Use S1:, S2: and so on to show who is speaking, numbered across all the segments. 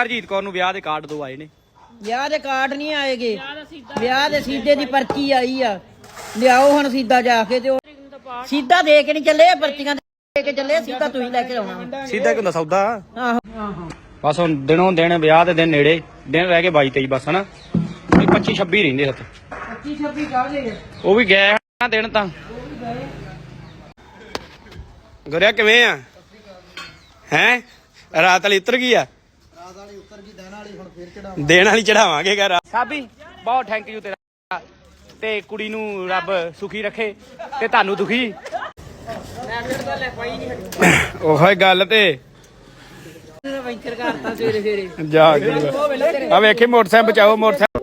S1: ਹਰਜੀਤ ਕੌਰ ਨੂੰ ਵਿਆਹ ਦੇ ਕਾਰਡ ਦੋ ਆਏ ਨੇ।
S2: ਵਿਆਹ ਦੇ ਕਾਰਡ ਨਹੀਂ ਆਏਗੇ। ਵਿਆਹ ਦੇ ਸੀਦੇ ਦੀ ਪਰਚੀ ਆਈ ਆ। ਲਿਆਓ ਹੁਣ ਸੀਦਾ ਜਾ ਕੇ ਤੇ ਸੀਦਾ ਦੇ ਕੇ ਨਹੀਂ ਚੱਲੇ ਪਰਚੀਆਂ ਦੇ ਕੇ ਚੱਲੇ ਸੀਦਾ ਤੁਸੀਂ ਲੈ ਕੇ ਆਉਣਾ।
S1: ਸਿੱਧਾ ਕਿ ਹੁੰਦਾ ਸੌਦਾ?
S2: ਆਹੋ। ਆਹੋ
S1: ਬਸ ਹੁਣ ਦਿਨੋਂ ਦਿਨ ਵਿਆਹ ਦੇ ਦਿਨ ਨੇੜੇ ਦਿਨ ਰਹਿ ਗਏ 22 23 ਬਸ ਹਨਾ? 25 26 ਰਹਿੰਦੇ ਹੱਥ।
S2: 25 26 ਕਾਹਦੇ
S1: ਉਹ ਵੀ ਗਏ ਆ ਦਿਨ ਤਾਂ। ਗੁਰਿਆ ਕਿਵੇਂ ਆ? ਹੈ? ਰਾਤ ਵਾਲੀ ਉਤਰ ਗਈ ਆ? ਗਈ ਦੇਣ ਵਾਲੀ ਹੁਣ ਫੇਰ ਚੜਾਵਾਂਗੇ ਦੇਣ ਵਾਲੀ ਚੜਾਵਾਂਗੇ ਘਰ। ਸਾਬੀ ਬਹੁਤ ਥੈਂਕ ਯੂ ਤੇਰਾ। ਤੇ ਕੁੜੀ ਨੂੰ ਰੱਬ ਸੁਖੀ ਰੱਖੇ ਤੇ ਤੁਹਾਨੂੰ ਦੁਖੀ। ਉਹੀ ਗੱਲ ਤੇ।
S2: ਵੈਂਚਰ ਕਰਤਾ ਸਵੇਰੇ ਸਵੇਰੇ
S1: ਜਾ ਆ ਵੇਖੇ ਮੋਟਰਸਾਈਕਲ ਬਚਾਓ ਮੋਟਰਸਾਈਕਲ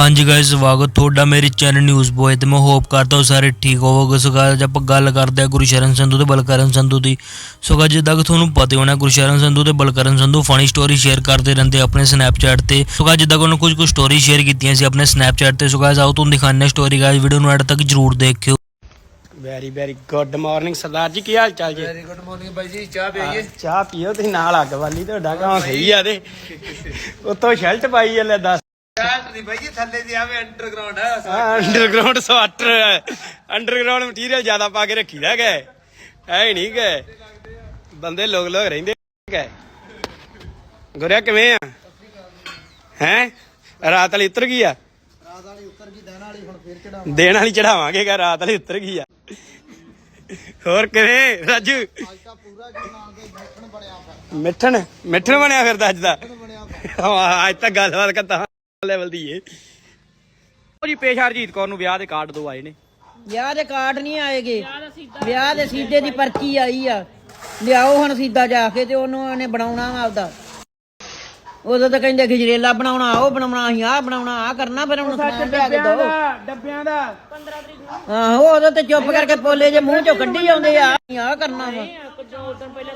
S3: ਹਾਂਜੀ ਗਾਇਸ ਸਵਾਗਤ ਤੁਹਾਡਾ ਮੇਰੇ ਚੈਨਲ ਨਿਊਜ਼ ਬੋਏ ਤੇ। ਮੈਂ ਹੋਪ ਕਰਦਾ ਹਾਂ ਸਾਰੇ ਠੀਕ ਹੋਵੋਗੇ। ਸੋ guys, ਆਪਾਂ ਗੱਲ ਕਰਦੇ ਹਾਂ ਗੁਰਸ਼ਰਨ ਸੰਧੂ ਤੇ ਬਲਕਰਨ ਸੰਧੂ ਦੀ। ਸੋ guys, ਜਿੱਦਾਂ ਕਿ ਤੁਹਾਨੂੰ ਪਤਾ ਹੋਣਾ ਗੁਰਸ਼ਰਨ ਸੰਧੂ ਤੇ Balkaran Sandhu funny story share ਕਰਦੇ ਰਹਿੰਦੇ ਆਪਣੇ ਸਨੈਪਚੈਟ ਤੇ। ਸੋ guys, ਜਿੱਦਾਂ ਕਿ ਉਹਨਾਂ ਕੁਝ ਕੁ ਸਟੋਰੀ ਸ਼ੇਅਰ ਕੀਤੀਆਂ ਸੀ ਆਪਣੇ ਸਨੈਪਚੈਟ ਤੇ। ਸੋ guys, ਆਓ ਤੁਹਾਨੂੰ ਦਿਖਾਉਂਦੇ ਹਾਂ ਸਟੋਰੀ ਗਾਇਸ ਵੀਡੀਓ ਨੂੰ ਐਡ ਤੱਕ ਜਰੂਰ ਦੇਖਿਓ।
S1: Very very good morning Sardar ji ਕੀ ਹਾਲ ਚਾਲ ਜੀ? ਵੈਰੀ ਗੁੱਡ ਮਾਰਨਿੰਗ ਬਾਈ ਜੀ ਚਾਹ ਪੀਈਏ ਚਾਹ ਪੀਓ ਤੁਸੀਂ ਨਾਲ ਅੱਗ ਵਾਲੀ ਤੁਹਾਡਾ ਕੰਮ ਸਹੀ ਆ ਤੇ। ਉੱਤੋਂ ਸ਼ੈਲਟ ਪਾਈ ਆ ਲੈ ਦੱਸ। Underground sweater. ਅੰਡਰਗਰਾਉਂਡ ਮਟੀਰੀਅਲ ਜ਼ਿਆਦਾ ਪਾ ਕੇ ਰੱਖੀਦਾ ਗਏ। ਐ ਹੀ ਨਹੀਂ ਗਏ। ਬੰਦੇ ਲੋਕ ਲੋਕ ਰਹਿੰਦੇ ਗਏ। ਗੁਰਿਆ ਕਿਵੇਂ ਆ? ਹੈ? ਰਾਤ ਵਾਲੀ ਉਤਰ ਗਈ ਆ? ਰਾਤ ਵਾਲੀ ਉਤਰ ਗਈ ਦੇਣ ਵਾਲੀ ਹੁਣ ਫੇਰ ਚੜਾਵਾਂਗੇ ਦੇਣ ਵਾਲੀ ਚੜਾਵਾਂਗੇ ਗਾ ਰਾਤ ਵਾਲੀ ਉਤਰ ਗਈ ਆ। ਹੋਰ ਕਿਵੇਂ ਰਾਜੂ? ਮਿੱਠਣ ਮਿੱਠਣ ਬਣਿਆ ਫਿਰਦਾ ਅੱਜ ਦਾ ਹਾਂ ਅੱਜ ਤਾਂ ਗੱਲਬਾਤ ਕਰਤਾ ਲੈਵਲ ਦੀ ਏ। ਉਹ ਜੀ ਪੇਸ਼ ਹਰਜੀਤ ਕੌਰ ਨੂੰ ਵਿਆਹ ਦੇ ਕਾਰਡ ਦੋ ਆਏ ਨੇ।
S2: ਵਿਆਹ ਦੇ ਕਾਰਡ ਨਹੀਂ ਆਏਗੇ। ਵਿਆਹ ਦੇ ਸੀਦੇ ਦੀ ਪਰਚੀ ਆਈ ਆ। ਲਿਆਓ ਹੁਣ ਸੀਦਾ ਜਾ ਕੇ ਤੇ ਉਹਨੂੰ ਉਹਨੇ ਬਣਾਉਣਾ ਵਾ ਆਪਦਾ। ਉਦੋਂ ਤਾਂ ਕਹਿੰਦੇ ਗਜਰੇਲਾ ਬਣਾਉਣਾ ਉਹ ਬਣਾਉਣਾ ਅਸੀਂ ਆਹ ਬਣਾਉਣਾ ਆ ਕਰਨਾ ਫਿਰ ਹੁਣ ਸਮਾਨ ਲਿਆ ਕੇ ਦੋ।
S1: ਡੱਬਿਆਂ ਦਾ।
S2: ਆਹੋ ਉਦੋਂ ਤੇ ਚੁੱਪ ਕਰਕੇ ਪੋਲੇ ਜੇ ਮੂੰਹ ਚੋਂ ਕੱਢੀ ਜਾਂਦੇ ਆ ਅਸੀਂ ਆਹ ਕਰਨਾ ਵਾ।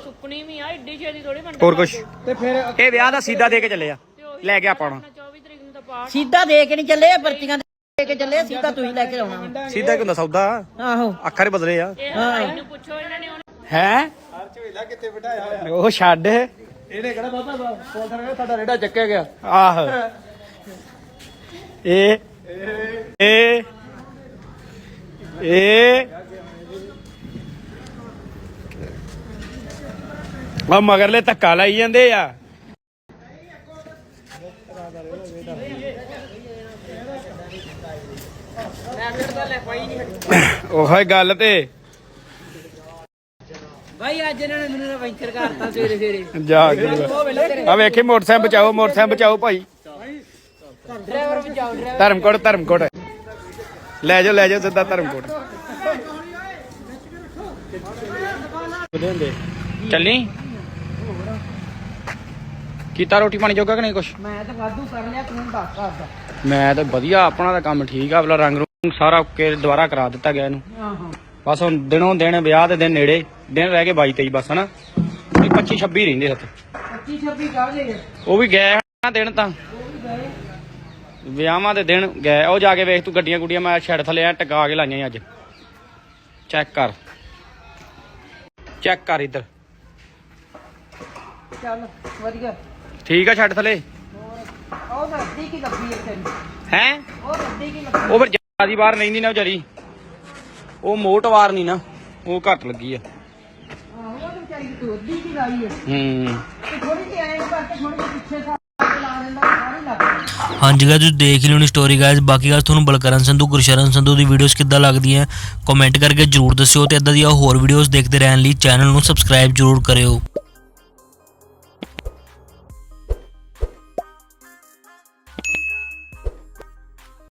S4: ਸੁੱਕਣੀ ਵੀ ਆ ਏਡੀ ਛੇਤੀ ਥੋੜੀ ਬੰਦਾ
S1: ਹੋਰ ਕੁਛ? ਤੇ ਫਿਰ ਇਹ ਵਿਆਹ ਦਾ ਸੀਦਾ ਦੇ ਕੇ ਚੱਲੇ ਆ। ਲੈ ਕੇ ਆਪਾਂ ਨੂੰ
S4: 24 ਤਰੀਕ ਨੂੰ ਤਾਂ ਪਾਠ
S2: ਸੀਦਾ ਦੇ ਕੇ ਨਹੀਂ ਚੱਲੇ ਪਰਚੀਆਂ ਦੇ ਕੇ ਚੱਲੇ ਸੀਦਾ ਤੁਸੀਂ ਲੈ ਕੇ ਆਉਣਾ।
S1: ਸੀਦਾ ਕਿ ਹੁੰਦਾ ਸੌਦਾ?
S2: ਆਹੋ।
S1: ਅੱਖਰ ਬਦਲੇ ਆ।
S4: ਇਹ ਭਾਈ ਨੂੰ ਪੁੱਛੋ ਇਹਨਾਂ ਨੇ ਹੁਣ
S1: ਹੈ? ਕਿੱਥੇ ਬਿਠਾਇਆ ਹੋਇਆ? ਉਹ ਛੱਡ। ਇਹਨੇ ਕਿਹੜਾ ਬਾਬਾ ਪੁਲਿਸ ਸਾਡਾ ਰੇੜਾ ਚੱਕਿਆ ਗਿਆ। ਆਹ। ਇਹ ਇਹ ਇਹ ਆ ਮਗਰਲੇ ਧੱਕਾ ਲਾਈ ਜਾਂਦੇ ਆ। ਉਹੀ ਗੱਲ ਤੇ।
S2: ਭਾਈ ਅੱਜ ਇਹਨਾਂ ਨੇ ਮੈਨੂੰ ਵੈਂਚਰ ਕਰਤਾ ਸਵੇਰੇ ਸਵੇਰੇ।
S1: ਜਾ ਆ ਵੇਖੇ ਮੋਟਰਸਾਈਕਲ ਬਚਾਓ ਮੋਟਰਸਾਈਕਲ ਬਚਾਓ ਭਾਈ।
S2: ਡਰਾਈਵਰ ਬਚਾਓ ਡਰਾਈਵਰ।
S1: ਧਰਮਕੋਟ ਧਰਮਕੋਟ। ਲੈ ਜਾਓ ਲੈ ਜਾਓ ਸਿੱਧਾ ਧਰਮਕੋਟ। ਚੱਲੀ? ਕੀਤਾ ਰੋਟੀ ਪਾਣੀ ਜੋਗਾ ਕਿ ਨਹੀਂ ਕੁਛ?
S2: ਮੈਂ ਤਾਂ ਵਾਧੂ ਕਰ ਲਿਆ ਤੂੰ ਦੱਸ ਕਰਦਾ
S1: ਮੈਂ ਤਾਂ ਵਧੀਆ ਆਪਣਾ ਤਾਂ ਕੰਮ ਠੀਕ ਆ ਰੰਗ ਰੂੰਗ ਸਾਰਾ ਓਕੇ ਦੁਬਾਰਾ ਕਰਾ ਦਿੱਤਾ ਗਿਆ ਇਹਨੂੰ।
S2: ਆਹੋ
S1: ਬਸ ਹੁਣ ਦਿਨੋਂ ਦਿਨ ਵਿਆਹ ਦੇ ਦਿਨ ਨੇੜੇ ਦਿਨ ਰਹਿ ਗਏ 22 23 ਬਸ ਹਨਾ? 25 26 ਰਹਿੰਦੇ ਹੱਥ
S2: 25 26 ਕਾਹਦੇ
S1: ਉਹ ਵੀ ਗਏ ਆ ਦਿਨ ਤਾਂ। ਵਿਆਹਾਂ ਦੇ ਦਿਨ ਗਏ। ਉਹ ਜਾ ਕੇ ਵੇਖ ਤੂੰ ਗੱਡੀਆਂ ਗੁੱਡੀਆਂ ਮੈਂ ਛੱਡ ਥੱਲੇ ਆ ਟਕਾ ਕੇ ਲਾਈਆਂ ਅੱਜ। ਚੈੱਕ ਕਰ। ਚੈੱਕ ਕਰ ਇੱਧਰ।
S2: ਚੱਲ ਵਧੀਆ।
S1: ਠੀਕ ਆ ਛੱਡ ਥੱਲੇ?
S2: ਉਹ ਰੱਦੀ ਕੀ ਲੱਗੀ ਹੈ ਤੈਨੂੰ?
S1: ਹੈ?
S2: ਉਹ ਰੱਦੀ ਕੀ ਲੱਗੀ
S1: ਉਹ ਫਿਰ ਜਿਆਦੀ ਵਾਰ ਲੈਂਦੀ ਨਾ ਵਿਚਾਰੀ। ਉਹ ਮੋਟ ਵਾਰ ਨਹੀਂ ਨਾ ਉਹ ਘੱਟ ਲੱਗੀ ਆ।
S2: ਆਹੋ ਉਹ ਤਾਂ ਵਿਚਾਰੀ ਤੂੰ ਅੱਧੀ ਕੀ ਲਾਈ ਹੈ
S1: ਹੂੰ।
S2: ਤੇ ਥੋੜੀ ਜਿਹੀ ਐਂ ਕਰਕੇ ਥੋੜੀ ਜਿਹੀ ਪਿੱਛੇ ਸਾਹ ਲਾ ਲੈਂਦਾ ਸਾਰੀ ਲੱਗ ਜਾਂਦੀ।
S3: ਹਾਂਜੀ ਗਾਇਸ ਤੁਸੀਂ ਦੇਖ ਲਿਓ ਨੀ ਸਟੋਰੀ ਗਾਇਸ ਬਾਕੀ ਗੱਲ ਤੁਹਾਨੂੰ ਬਲਕਰਨ ਸੰਧੂ ਗੁਰਸ਼ਰਨ ਸੰਧੂ ਦੀ ਵੀਡੀਓਜ਼ ਕਿੱਦਾਂ ਲੱਗਦੀਆਂ ਕਮੈਂਟ ਕਰਕੇ ਜਰੂਰ ਦੱਸਿਓ ਤੇ ਇਦਾਂ ਦੀਆਂ ਹੋਰ ਵੀਡੀਓਜ਼ ਦੇਖਦੇ ਰਹਿਣ ਲਈ ਚੈਨਲ ਨੂੰ ਸਬਸਕ੍ਰਾਈਬ ਜਰੂਰ ਕਰਿਓ।